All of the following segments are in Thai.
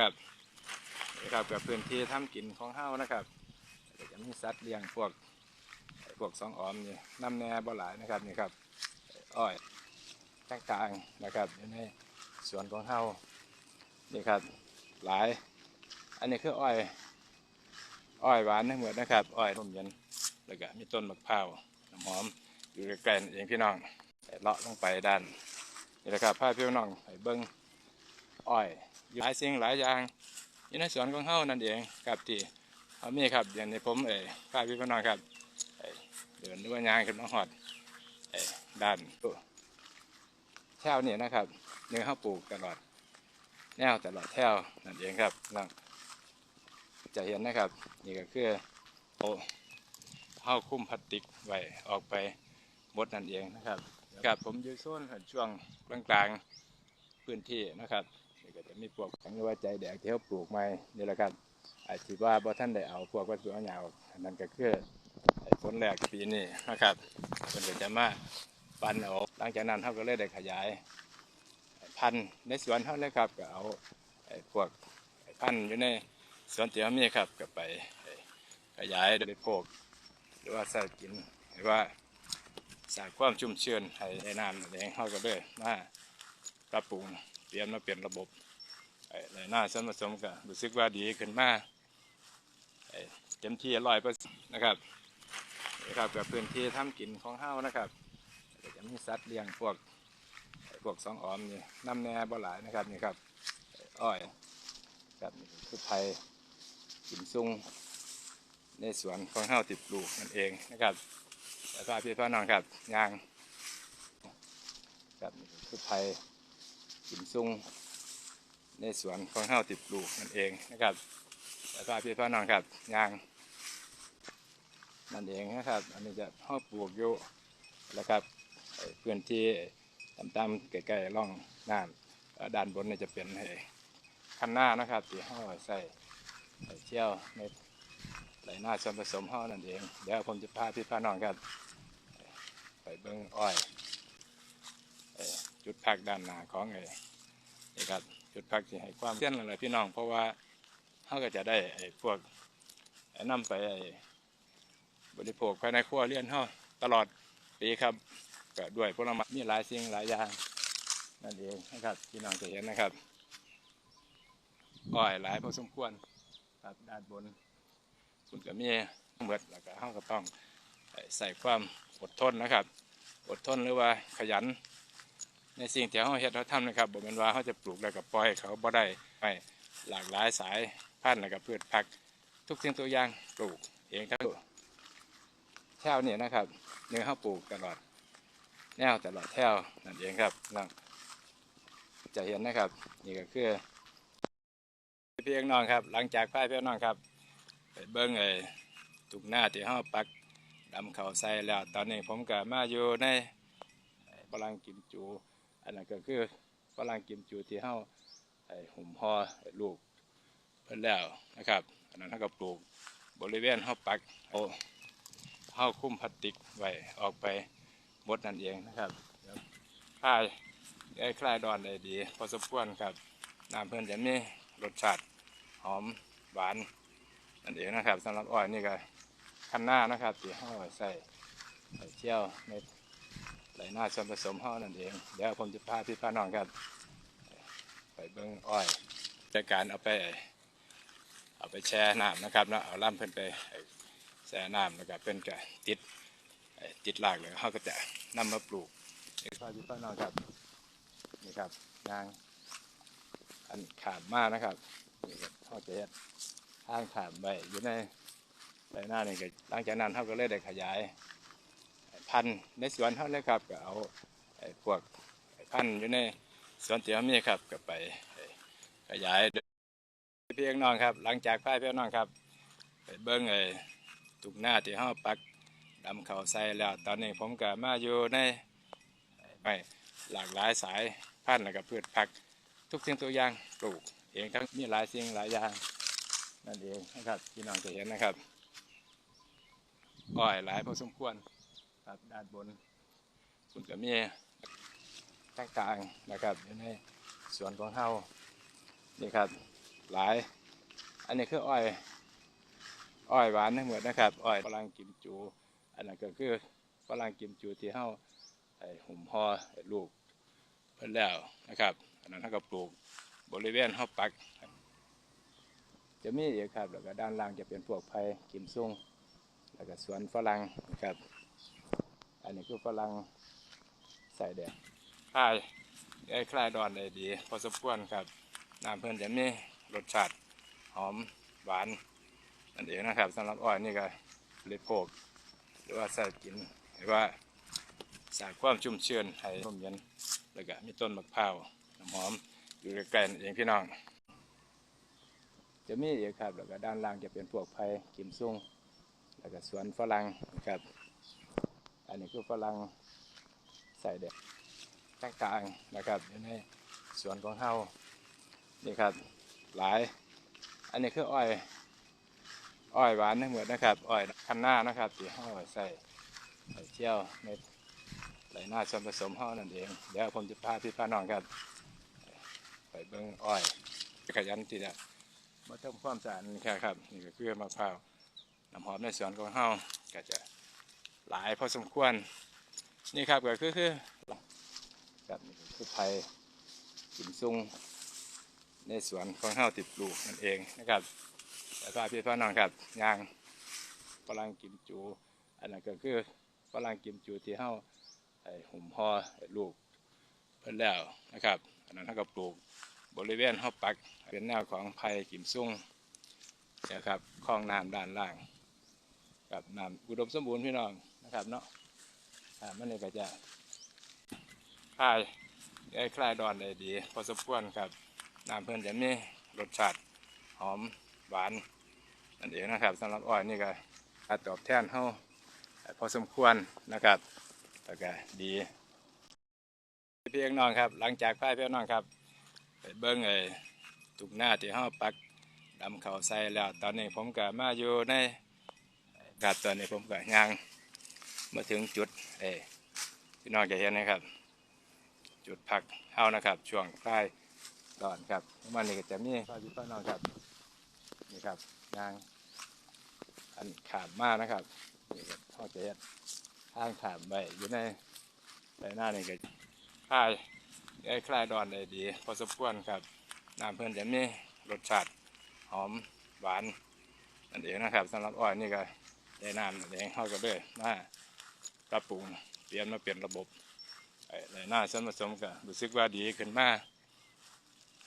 นะครับนี่ครับกับพื้นที่ทำกินของเฮานะครับก็จะมีสัตว์เลี้ยงพวกพวกสองออมนี่น้ำแน่บ่หลายนะครับนี่ครับอ้อยต่างๆนะครับอยู่ในสวนของเฮานี่ครับหลาย อันนี้คืออ้อยอ้อยหวานทั้งหมดนะครับอ้อยลมเย็นแล้วก็มีต้นมะพร้าวน้ำหอมอยู่ใกล้ๆเองพี่น้องเลาะลงไปด้านนี่แหละครับพาพี่น้องไปเบิ้งอ้อย หลายสิ่งหลายอย่างอยู่ในสวนของเฮานั่นเองครับที่เขามีครับอย่างนี้ผมเอ๋พาพี่น้องครับเเดินด้วยยางขึ้นมาหอดอ่อด้านแถวนี่นะครับเนื้อข้าวปลูกตลอดแนวตลอดแถวนั่นเองครับน้องจะเห็นนะครับ นี่ก็คือโอ้เท้าคุ้มพลาสติกไว้ออกไปหมดนั่นเองนะครับครับผมยู่โซนช่วงกลางๆพื้นที่นะครับ นี่ก็จะมีพวกสังว่าใจแดกที่เขาปลูกใหม่นี่แหละครับอาจจะว่าบ่ท่านได้เอาพวกวัสดุเอาหยาออกอันนั่นก็คือไอ้ต้นแรกปีนี้นะครับมันก็จะมาปันออกหลังจากนั้นเขาก็เลยได้ขยาย พันธุ์ในสวนเขาเลยครับก็เอาไอ้พวกพันธุ์อยู่ในสวนที่เขามีครับก็ไปขยายโดยโภคหรือว่าใส่กินหรือว่าสร้างความชุ่มชื้นให้ในน้ำนั่นเองเขาก็เลยมาปรับปรุง เตรียมมาเปลี่ยนระบบไอ้ในหน้าส่วนผสมก็รู้สึกว่าดีขึ้นมาไอ้เต็มที่ร้อยเปอร์เซ็นต์นะครับนี่ครับกับพื้นที่ทำกินของเฮานะครับจะมีสัตว์เลี้ยงพวกพวกสองออมนี่น้ำแน่บ่หลายนะครับนี่ครับอ้อยครับคือไผ่กิมซุงในสวนของเฮาติดปลูกนั่นเองนะครับแล้วก็พี่พ่อน้องครับยางครับคือไผ่ กิมซุงในสวนของเฮาติดปลูกนั่นเองนะครับแล้วก็พี่พ่อน้องครับยางนั่นเองนะครับ อันนี้จะเฮาปลูกอยู่แล้วครับพื้นที่ต่ำๆใกล้ๆร่องน้ำด้านบนนี่จะเป็นไอ้คันหน้านะครับที่ห่อใส่เชี่ยวในไหลหน้าส่วนผสมห่อนั่นเองเดี๋ยวผมจะพาพี่พาน้องครับ ไปเบิ้งอ้อย จุดพักด้านหน้าของไอ้นี่ครับจุดพักที่ให้ความเสี่ยงอะไรพี่น้อง เพราะว่าเขาก็จะได้ไอ้พวกไอ้นำไปไอ้บริโภคภายในครัวเรือนเขาตลอดปีครับก็ด้วยผลไม้มีหลายสิ่งหลายอย่างนั่นเองนะครับพี่น้องจะเห็นนะครับอ้อยหลายพอสมควรครับด้านบนคุณก็มีเหมือดแล้วก็เฮาก็ต้องใส่ความอดทนนะครับ อดทนหรือว่าขยัน ในสิ่งที่เฮาเฮ็ดเฮาทำนะครับบ่แม่นว่าเฮาจะปลูกแล้วก็ปล่อยเขาบ่ได้ไม่หลากหลายสายพันธุ์แล้วก็พืชผักทุกสิ่งทุกอย่างปลูกเองครับแถวเนี่ยนะครับเนื้อเฮาปลูกตลอดแนวตลอดแถวนั่นเองครับน้องจะเห็นนะครับ นี่ก็คือเพี่น้องครับ หลังจากพาพี่น้องครับไปเบิ้งไอ้ตุกหน้าที่ห้าปักดำเขาใส่แล้ว ตอนนี้ผมก็มาอยู่ในไอ้ฝรั่งกิมจู อันนั้นก็คือฝรั่งกิมจูที่เฮาไอ้หุ่มห่อลูกเพิ่นแล้วนะครับอันนั้นเฮาก็ปลูกบริเวณเฮาปักเอาเฮาคุ้มพลาสติกไว้ออกไปหมดนั่นเองนะครับคลายได้คลายดอนได้ดีพอสมควรครับน้ำเพิ่นจะมีรสชาติหอมหวานนั่นเองนะครับสำหรับอ้อยนี่ก็คันหน้านะครับที่ห่อใส่ใส่เชี่ยวใน ไหลหน้าส่วนผสมห่อนั่นเอง เดี๋ยวผมจะพาพี่พาน้องครับไปเบิ้งอ้อยจากการเอาไปเอาไปแช่น้ำนะครับเนาะเอาล่ำเพิ่นไปแช่น้ำแล้วก็เพิ่นก็ติดติดรากเลยเขาก็จะนำมาปลูกพาพี่พาน้องครับนี่ครับยางอันขาดมากนะครับนี่ก็เขาจะเฮ็ดทางขามไปอยู่ในใบหน้านี่ก็หลังจากนั้นเขาก็เลยได้ขยาย พันธุ์ในสวนเขาเลยครับก็เอาพวกพันธุ์อยู่ในสวนเตี๋ยวมีครับก็ไปขยายพี่น้องครับ หลังจากพ่าพี่น้องครับ ไปเบิ้งไอ้ตุกหน้าที่เขาปักดำเขาใส่แล้ว ตอนนี้ผมก็มาอยู่ในไม่หลากหลายสายพันธุ์แล้วก็พืชผักทุกสิ่งทุกอย่างปลูก เองทั้งมีหลายสิ่งหลายอย่างนั่นเองนะครับพี่น้องจะเห็นนะครับอ้อยหลายพอสมควร ครับ ด้านบนคุณก็มีต่างๆนะครับอยู่ในสวนของเฮานี่ครับหลาย อันนี้คืออ้อยอ้อยหวานทั้งหมดนะครับอ้อยฝรั่งกิมจู อันนั้นก็คือฝรั่งกิมจูที่เฮาไอหุ่มห่อลูกเพิ่นแล้วนะครับ อันนั้นเฮาก็ปลูกบริเวณเฮาปัก จะมีอีกครับแล้วก็ด้านล่างจะเป็นพวกไผ่กิมซุงแล้วก็สวนฝรั่งนะครับ นนี้คือฝรั่งใส่แดงคลายไอ้คลายดอนได้ดี พอสมควรครับน้ำเพิ่นจะมีรสชาติหอมหวานนั่นเองนะครับสำหรับอ้อยนี่ก็บริโภคหรือว่าใส่กินหรือว่าสร้างความชุ่มชื้นให้ร่มเย็นแล้วก็มีต้นมะพร้าวน้ำหอมอยู่ใกล้ๆนั่นเองพี่น้อง จะมีอีกครับแล้วก็ด้านล่างจะเป็นพวกไผ่กิมซุงแล้วก็สวนฝรั่งนะครับ อันนี้คือฝรั่งใส่แดงต่างๆนะครับอยู่ในสวนของเฮานี่ครับหลาย อันนี้คืออ้อยอ้อยหวานทั้งหมดนะครับอ้อยคันหน้านะครับที่เฮาใส่ใส่เที่ยวในไหลหน้าส่วนผสมเฮานั่นเองเดี๋ยวผมจะพาพี่พาน้องครับไปเบิ่งอ้อยขยันที่จะมาทำความสะอาดนี่แค่ครับนี่ก็คือมะพร้าวน้ำหอมในสวนของเฮาก็จะ หลายพอสมควร นี่ครับก็คือคือครับคือไผ่กิมซุงในสวนของเฮาติดปลูกนั่นเองนะครับแล้วก็พี่พ่อน้องครับยางฝรั่งกิมจู อันนั้นก็คือฝรั่งกิมจูที่เฮาไอ้หุ่มห่อลูกเพิ่นแล้วนะครับ อันนั้นเฮาก็ปลูกบริเวณห้อปักเป็นแนวของไผ่กิมซุ่งนะครับคลองน้ำด้านล่าง กับน้ำอุดมสมบูรณ์พี่น้อง นะครับเนาะอ่ามันนี่ก็จะคลายไอ้คลายดอนได้ดี พอสมควรครับน้ำเพิ่นจะมีรสชาติหอมหวานนั่นเองนะครับสำหรับอ้อยนี่ก็การตอบแทนเฮาพอสมควรนะครับแล้วก็ดีพี่น้องครับ หลังจากพายพี่น้องครับไปเบิ้งไอ้ตุกหน้าที่ห้าปักดำเขาใส่แล้ว ตอนนี้ผมก็มาอยู่ในครับตอนนี้ผมก็ย่าง มาถึงจุดเอ้พี่นองจะเห็นนะครับ จุดพักเฮานะครับ ช่วงใกล้ตอนครับวันนี้ก็จะมีพ่อพี่พ่อน้องครับนี่ครับยางอันขาดมากนะครับนี่ก็พ่อจะเห็นทางขาดไปอยู่ในในหน้านี่ก็ค่ายไอ้คลายดอนได้ดี พอสมควรครับน้ำเพิ่อนจะมีรสชาติหอมหวานนั่นเองนะครับสำหรับอ้อยนี่ก็ได้น้ำนั่นเองเข้าก็เลยมา ปรับปรุงเปลี่ยนมาเปลี่ยนระบบไอ้ในหน้าส่วนผสมก็รู้สึกว่าดีขึ้นมา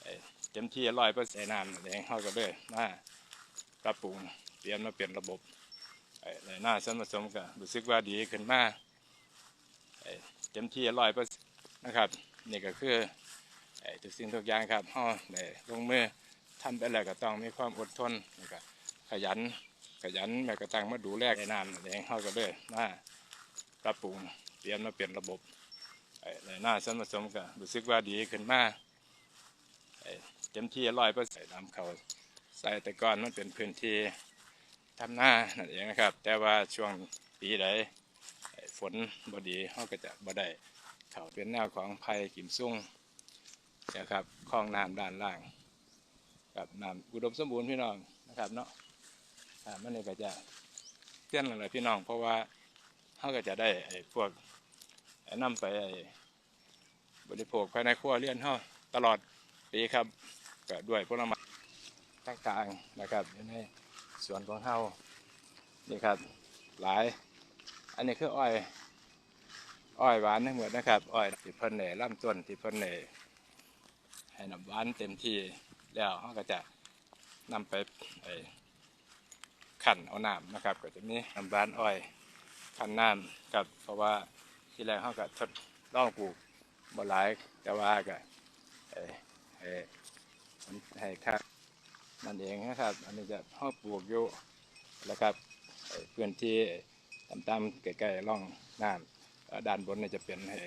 ไอ้เต็มที่ร้อยเปอร์เซ็นต์น้ำนั่องเขาก็เลยมาปรับปรุงเปลี่ยนมาเปลี่ยนระบบไอ้ในหน้าส่วนผสมก็รู้สึกว่าดีขึ้นมาไอ้เต็มที่ร้อยเปอร์เซ็นต์นะครับนี่ก็คือไอ้ทุกสิ่งทุกอย่างครับเฮาได้ลงมือทำไปแล้วก็ต้องมีความอดทนแล้วก็ขยันขยันแม้กระทั่งมาดูแลไอ้นานนั่นเองเฮาก็เลยมา ปรับปรุงเปลี่ยนมาเปลี่ยนระบบไอ้ในหน้าส่วนผสมก็รู้สึกว่าดีขึ้นมาไอ้เต็มที่ร้อยเปอร์เซ็นต์นำเขาใส่แต่ก่อนมันเป็นพื้นที่ทำหน้านั่นเองนะครับ แต่ว่าช่วงปีไอ้ฝนบดีเฮาก็จะบ่ได้เขาเป็นแนวของไผ่กิมซุ่งนะครับคลองน้ำด้านล่าง กับน้ำอุดมสมบูรณ์พี่น้องนะครับเนาะอ่ามันนี่ก็จะเตือนอะไรพี่น้อง เพราะว่า เขาก็จะได้ไอ้พวกไอ้นำไปบริโภคภายในครัวเรือนเขาตลอดปีครับก็ด้วยพลไม้ต่างๆนะครับอยู่ในสวนของเฮานี่ครับหลาย อันนี้คืออ้อยอ้อยหวานทั้งหมดนะครับอ้อยที่เพิ่นเนี่ยลำต้นที่เพิ่นเน่ให้น้ำหวานเต็มที่แล้วเขาก็จะนำไปขันเอาน้ำนะครับ ก็จะมีน้ำหวานอ้อย ขันน้ำกับเพราะว่าที่แรกเขาก็ทดลองปลูกบ่หลายแต่ว่าก็เออเออมันให้ครับนั่นเองนะครับ อันนี้จะเขาปลูกอยู่แล้วครับไอ้พื้นที่ต่ำๆใกล้ๆร่องน้ำด้านบนนี่จะเป็นให้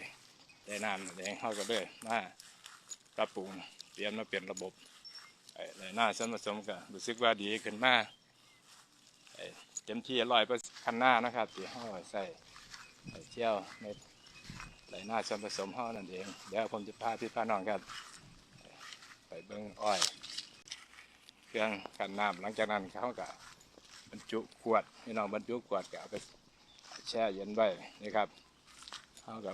ได้น้ำนั่นเองเขาก็เลยมาปรับปรุงเปลี่ยนมาเปลี่ยนระบบไอ้ในหน้าส่วนผสมก็รู้สึกว่าดีขึ้นมาไอ้ เต็มที่ร้อยเปอร์คันหน้านะครับที่เขาใส่ใส่เที่ยวในไหลหน้าส่วนผสมเขานั่นเอง เดี๋ยวผมจะพาพี่พาน้องครับ ไปเบิ้งอ้อย เครื่องกันน้ำหลังจากนั้นเขาก็บรรจุขวดพี่น้องบรรจุขวดก็เอาไปแช่เย็นไว้นี่ครับเขาก็จะ